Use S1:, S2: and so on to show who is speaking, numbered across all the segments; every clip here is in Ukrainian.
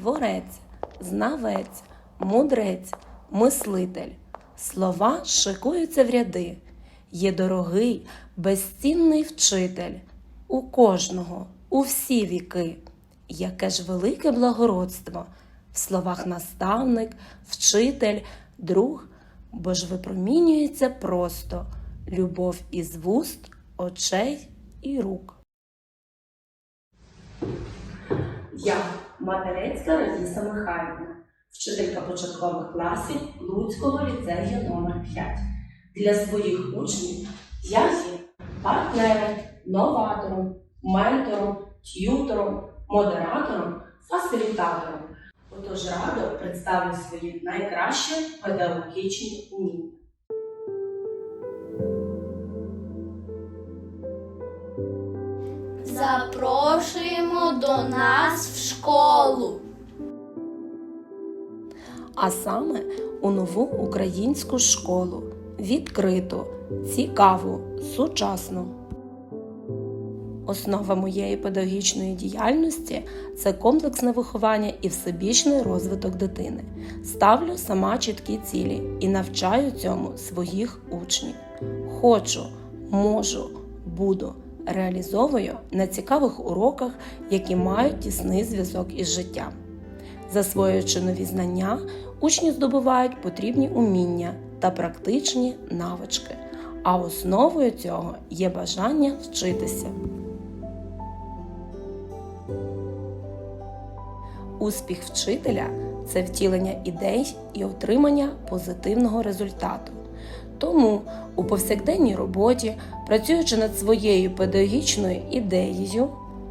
S1: творець, знавець, мудрець, мислитель. Слова шикуються в ряди. Є дорогий, безцінний вчитель. У кожного, у всі віки. Яке ж велике благородство в словах наставник, вчитель, друг, бо ж випромінюється просто любов із вуст, очей і рук. Я Матерецька Раїса Михайлівна, вчителька початкових класів Луцького ліцею номер 5 Для своїх учнів я є партнером, новатором, ментором, т'ютором, модератором, фасилітатором. Отож радо представлю свої найкращі педагогічні уміння.
S2: Запрошуємо до нас в школу.
S1: а саме у нову українську школу, відкриту, цікаву, сучасну. Основа моєї педагогічної діяльності це комплексне виховання і всебічний розвиток дитини. Ставлю сама чіткі цілі і навчаю цьому своїх учнів. Хочу, можу, буду. Реалізовую на цікавих уроках, які мають тісний зв'язок із життям. Засвоюючи нові знання, учні здобувають потрібні уміння та практичні навички. А основою цього є бажання вчитися. Успіх вчителя це втілення ідей і отримання позитивного результату. Тому у повсякденній роботі, працюючи над своєю педагогічною ідеєю,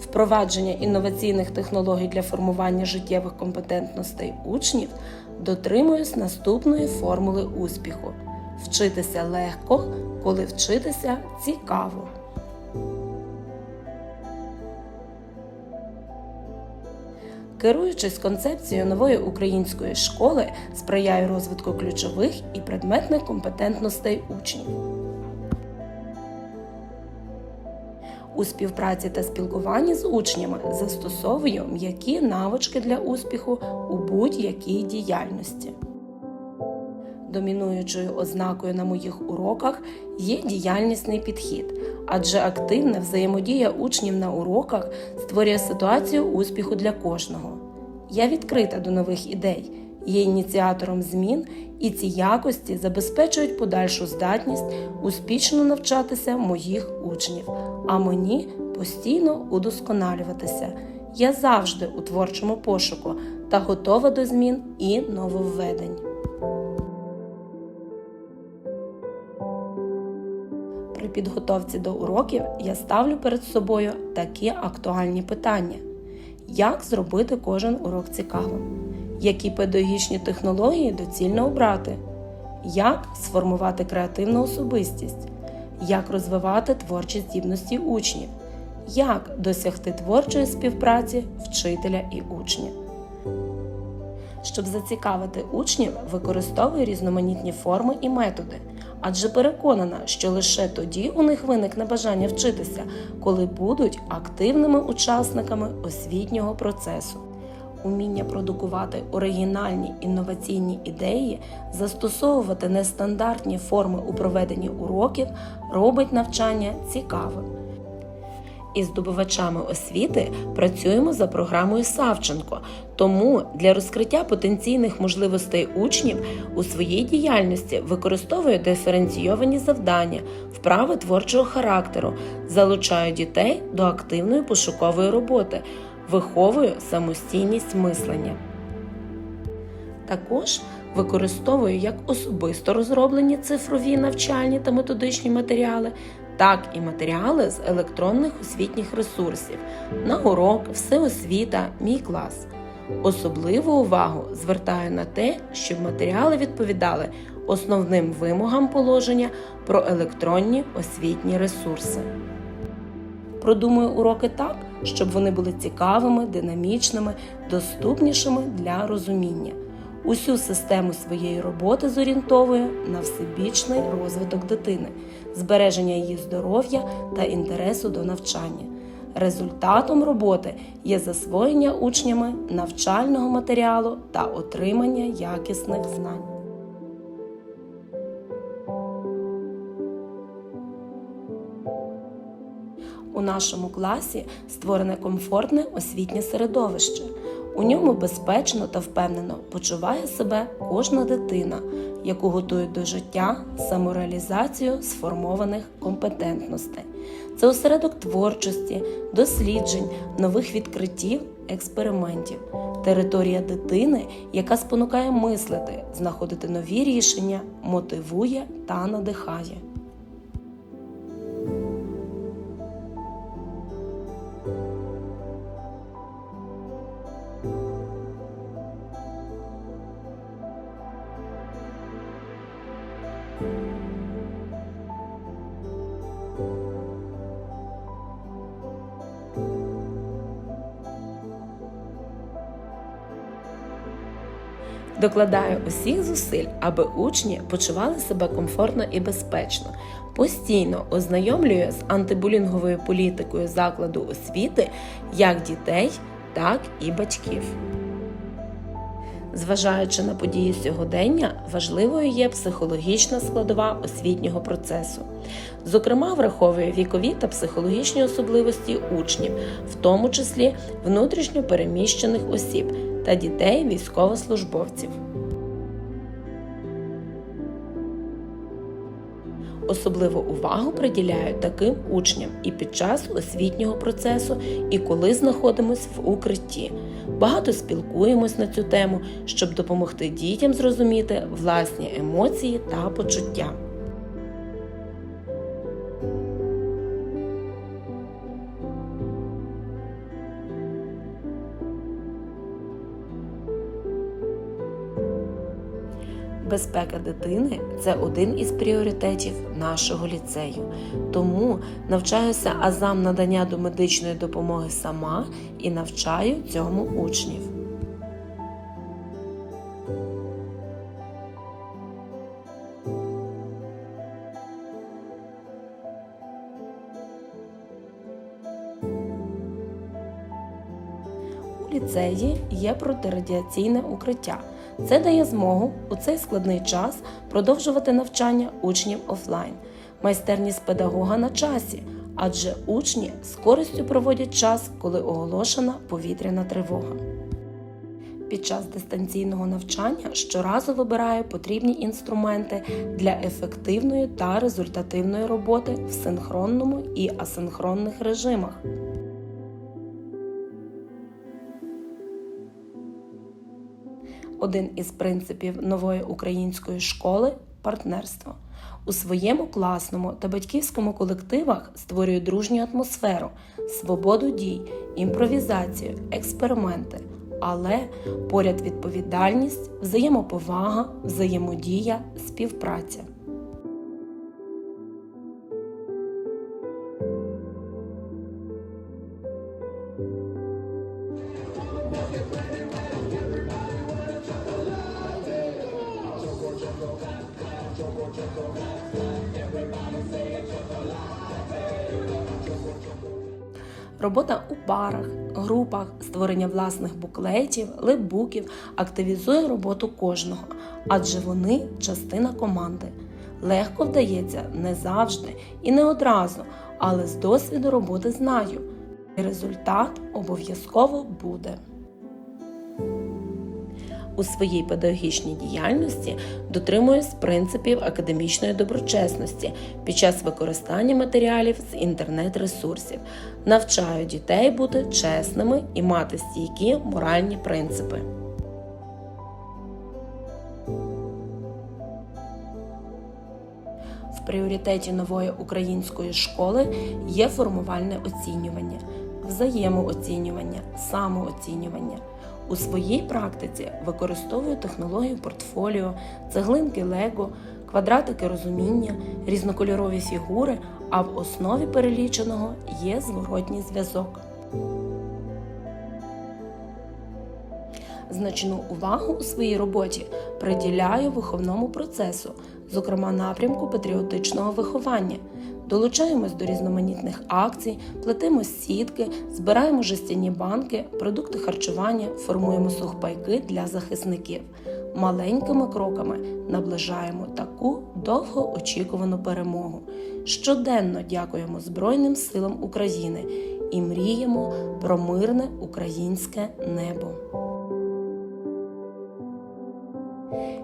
S1: впровадження інноваційних технологій для формування життєвих компетентностей учнів, дотримуюсь наступної формули успіху: вчитися легко, коли вчитися цікаво. Керуючись концепцією нової української школи, сприяю розвитку ключових і предметних компетентностей учнів. У співпраці та спілкуванні з учнями застосовую м'які навички для успіху у будь-якій діяльності. Домінуючою ознакою на моїх уроках є діяльнісний підхід, адже активна взаємодія учнів на уроках створює ситуацію успіху для кожного. Я відкрита до нових ідей, є ініціатором змін, і ці якості забезпечують подальшу здатність успішно навчатися моїх учнів, а мені постійно удосконалюватися. Я завжди у творчому пошуку та готова до змін і нововведень. Підготовці до уроків я ставлю перед собою такі актуальні питання: як зробити кожен урок цікавим, які педагогічні технології доцільно обрати, як сформувати креативну особистість, як розвивати творчі здібності учнів, як досягти творчої співпраці вчителя і учня. Щоб зацікавити учнів, використовую різноманітні форми і методи, адже переконана, що лише тоді у них виникне бажання вчитися, коли будуть активними учасниками освітнього процесу. Уміння продукувати оригінальні інноваційні ідеї, застосовувати нестандартні форми у проведенні уроків робить навчання цікавим. Із здобувачами освіти працюємо за програмою Савченко. Тому для розкриття потенційних можливостей учнів у своїй діяльності використовую диференційовані завдання, вправи творчого характеру, залучаю дітей до активної пошукової роботи, виховую самостійність мислення. Також використовую як особисто розроблені цифрові навчальні та методичні матеріали, так і матеріали з електронних освітніх ресурсів на урок, всеосвіта, мій клас. Особливу увагу звертаю на те, щоб матеріали відповідали основним вимогам положення про електронні освітні ресурси. Продумую уроки так, щоб вони були цікавими, динамічними, доступнішими для розуміння. Усю систему своєї роботи зорієнтовую на всебічний розвиток дитини, збереження її здоров'я та інтересу до навчання. Результатом роботи є засвоєння учнями навчального матеріалу та отримання якісних знань. У нашому класі створене комфортне освітнє середовище. У ньому безпечно та впевнено почуває себе кожна дитина, яку готують до життя самореалізацію сформованих компетентностей. Це осередок творчості, досліджень, нових відкриттів, експериментів, територія дитини, яка спонукає мислити, знаходити нові рішення, мотивує та надихає. Докладаю усіх зусиль, аби учні почували себе комфортно і безпечно. Постійно ознайомлюю з антибулінговою політикою закладу освіти як дітей, так і батьків. Зважаючи на події сьогодення, важливою є психологічна складова освітнього процесу. Зокрема, враховує вікові та психологічні особливості учнів, в тому числі внутрішньо переміщених осіб та дітей військовослужбовців. Особливу увагу приділяю таким учням і під час освітнього процесу, і коли знаходимось в укритті. Багато спілкуємось на цю тему, щоб допомогти дітям зрозуміти власні емоції та почуття. Безпека дитини це один із пріоритетів нашого ліцею. Тому навчаюся азам надання до медичної допомоги сама і навчаю цьому учнів. У ліцеї є протирадіаційне укриття. Це дає змогу у цей складний час продовжувати навчання учнів офлайн. Майстерність педагога на часі, адже учні з користю проводять час, коли оголошена повітряна тривога. Під час дистанційного навчання щоразу вибираю потрібні інструменти для ефективної та результативної роботи в синхронному і асинхронних режимах. Один із принципів нової української школи партнерство. У своєму класному та батьківському колективах створює дружню атмосферу, свободу дій, імпровізацію, експерименти, але поряд відповідальність, взаємоповага, взаємодія, співпраця. Робота у парах, групах, створення власних буклетів, лепбуків активізує роботу кожного, адже вони частина команди. Легко вдається не завжди і не одразу, але з досвіду роботи знаю. І результат обов'язково буде. У своїй педагогічній діяльності дотримуюсь принципів академічної доброчесності під час використання матеріалів з інтернет-ресурсів, навчаю дітей бути чесними і мати стійкі моральні принципи. В пріоритеті нової української школи є формувальне оцінювання, взаємооцінювання, самооцінювання. У своїй практиці використовую технологію портфоліо, цеглинки Лего, квадратики розуміння, різнокольорові фігури, а в основі переліченого є зворотній зв'язок. Значну увагу у своїй роботі приділяю виховному процесу, зокрема напрямку патріотичного виховання. Долучаємось до різноманітних акцій, плетемо сітки, збираємо жестяні банки, продукти харчування, формуємо сухпайки для захисників. Маленькими кроками наближаємо таку довгоочікувану перемогу. Щоденно дякуємо Збройним силам України і мріємо про мирне українське небо.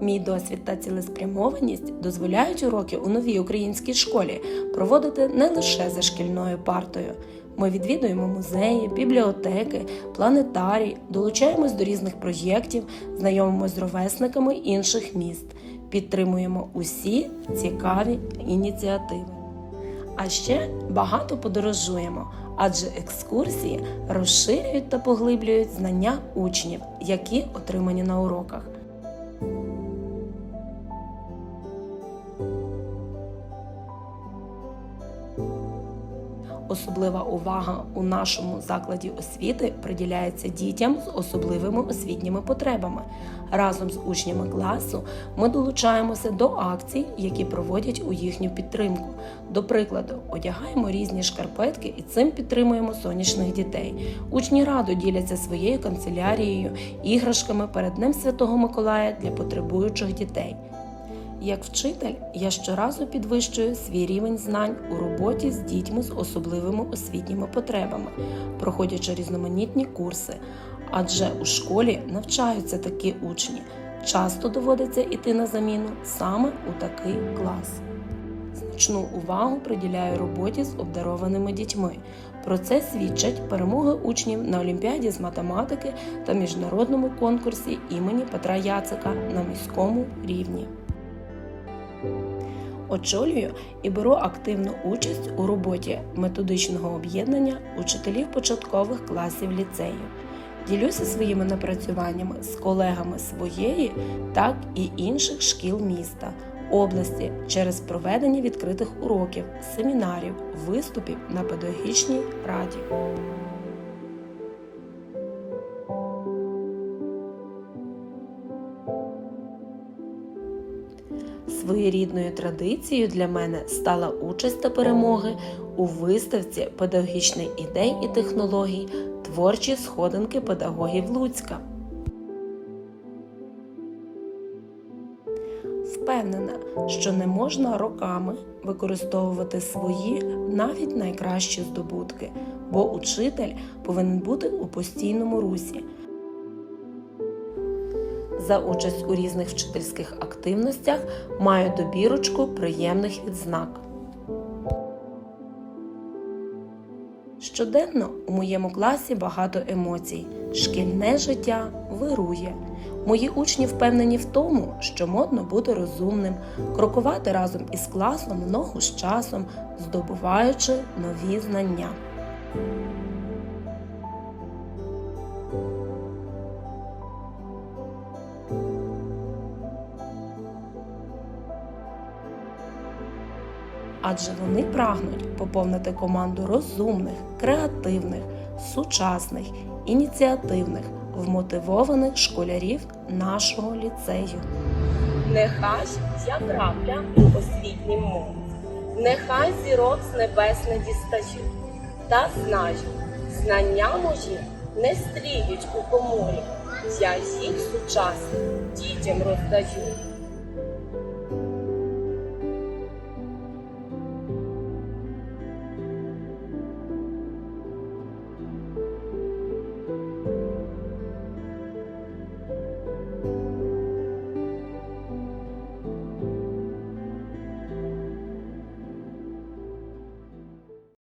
S1: Мій досвід та цілеспрямованість дозволяють уроки у новій українській школі проводити не лише за шкільною партою. Ми відвідуємо музеї, бібліотеки, планетарій, долучаємось до різних проєктів, знайомимось з ровесниками інших міст, підтримуємо усі цікаві ініціативи. А ще багато подорожуємо, адже екскурсії розширюють та поглиблюють знання учнів, які отримані на уроках. Особлива увага у нашому закладі освіти приділяється дітям з особливими освітніми потребами. Разом з учнями класу ми долучаємося до акцій, які проводять у їхню підтримку. До прикладу, одягаємо різні шкарпетки і цим підтримуємо сонячних дітей. Учні радо діляться своєю канцелярією, іграшками перед Днем Святого Миколая для потребуючих дітей. Як вчитель, я щоразу підвищую свій рівень знань у роботі з дітьми з особливими освітніми потребами, проходячи різноманітні курси, адже у школі навчаються такі учні. Часто доводиться йти на заміну саме у такий клас. Значну увагу приділяю роботі з обдарованими дітьми. Про це свідчать перемоги учнів на Олімпіаді з математики та міжнародному конкурсі імені Петра Яцика на міському рівні. Очолюю і беру активну участь у роботі методичного об'єднання учителів початкових класів ліцею. Ділюся своїми напрацюваннями з колегами своєї, так і інших шкіл міста, області через проведення відкритих уроків, семінарів, виступів на педагогічній раді. Своєрідною традицією для мене стала участь та перемоги у виставці педагогічних ідей і технологій Творчі сходинки педагогів Луцька. Впевнена, що не можна роками використовувати свої навіть найкращі здобутки, бо учитель повинен бути у постійному русі. За участь у різних вчительських активностях маю добірочку приємних відзнак. Щоденно у моєму класі багато емоцій. Шкільне життя вирує. Мої учні впевнені в тому, що модно бути розумним, крокувати разом із класом ногу з часом, здобуваючи нові знання. Адже вони прагнуть поповнити команду розумних, креативних, сучасних, ініціативних, вмотивованих школярів нашого ліцею.
S3: Нехай я крапля у освітнім морі, нехай зірок з небес не дістаю, та знаю, знання мої не стріють у коморі, я їх сучасним дітям роздаю.